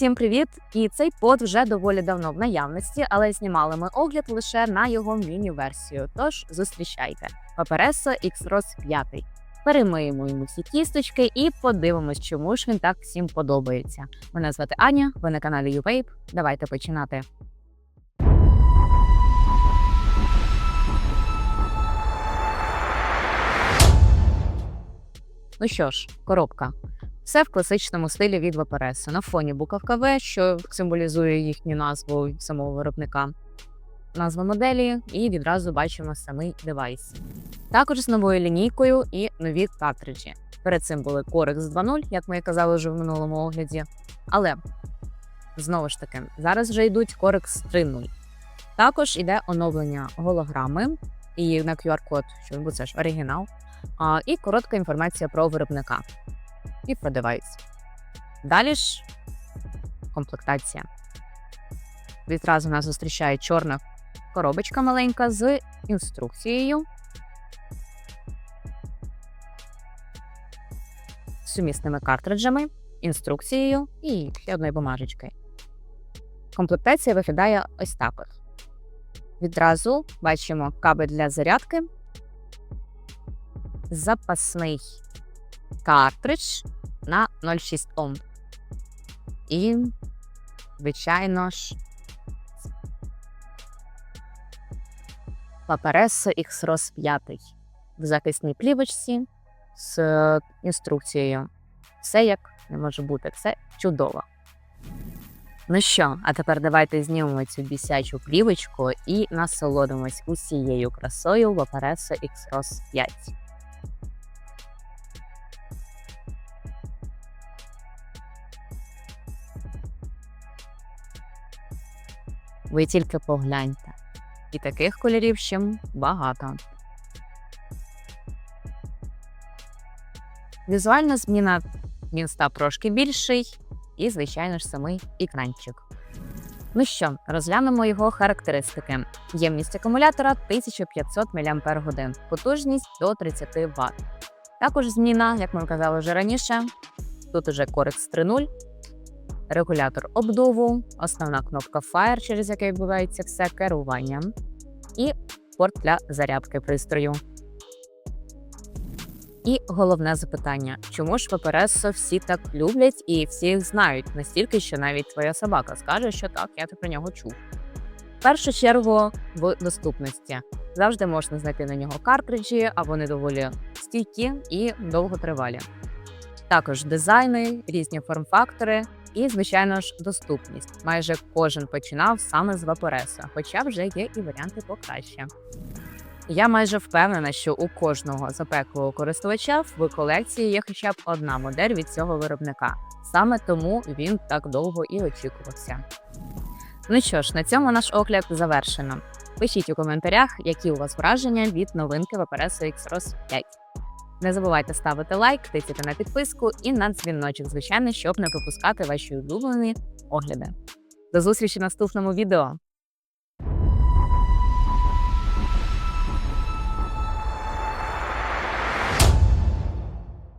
Усім привіт! І цей под вже доволі давно в наявності, але знімали ми огляд лише на його міні-версію. Тож зустрічайте Paparesso X-Ros 5. Перемиємо йому всі кісточки і подивимось, чому ж він так всім подобається. Мене звати Аня, ви на каналі YouVape. Давайте починати. Ну що ж, коробка. Все в класичному стилі від Vaporessa. На фоні буковка В, що символізує їхню назву самого виробника. Назва моделі, і відразу бачимо самий девайс. Також з новою лінійкою і нові картриджі. Перед цим були Corex 2.0, як ми і казали вже в минулому огляді. Але знову ж таки, зараз вже йдуть Corex 3.0. Також іде оновлення голограми і на QR-код, що це ж оригінал, і коротка інформація про виробника і про девайс. Далі ж комплектація. Відразу нас зустрічає чорна коробочка маленька з інструкцією. Сумісними картриджами, інструкцією і ще одною бумажечкою. Комплектація виглядає ось так. от. Відразу бачимо кабель для зарядки, запасний картридж на 0,6 Ом. І, звичайно ж, Paparesso X-Ros 5 в захисній плівочці з е, інструкцією. Все як не може бути, все чудово. Ну що, а тепер давайте знімемо цю бісячу плівочку і насолодимось усією красою Vaporesso X-Ros 5. Ви тільки погляньте. І таких кольорів ще багато. Візуальна зміна він став трошки більший, і, звичайно ж, самий екранчик. Ну що, розглянемо його характеристики. Ємність акумулятора 1500 мАч, потужність до 30 Вт. Також зміна, як ми казали вже раніше, тут уже Corex 3.0, регулятор обдуву, основна кнопка Fire, через яку відбувається все керування, і порт для зарядки пристрою. І головне запитання: чому ж Paparesso всі так люблять і всі їх знають настільки, що навіть твоя собака скаже, що так, я про нього чув. В першу чергу в доступності завжди можна знайти на нього картриджі, а вони доволі стійкі і довготривалі. Також дизайни, різні форм-фактори і, звичайно ж, доступність. Майже кожен починав саме з Vaporessa, хоча вже є і варіанти покраще. Я майже впевнена, що у кожного запеклого користувача в колекції є хоча б одна модель від цього виробника. Саме тому він так довго і очікувався. Ну що ж, на цьому наш огляд завершено. Пишіть у коментарях, які у вас враження від новинки Vaporesso X-Ros 5. Не забувайте ставити лайк, тиснути на підписку і на дзвіночок, звичайно, щоб не пропускати ваші улюблені огляди. До зустрічі в наступному відео!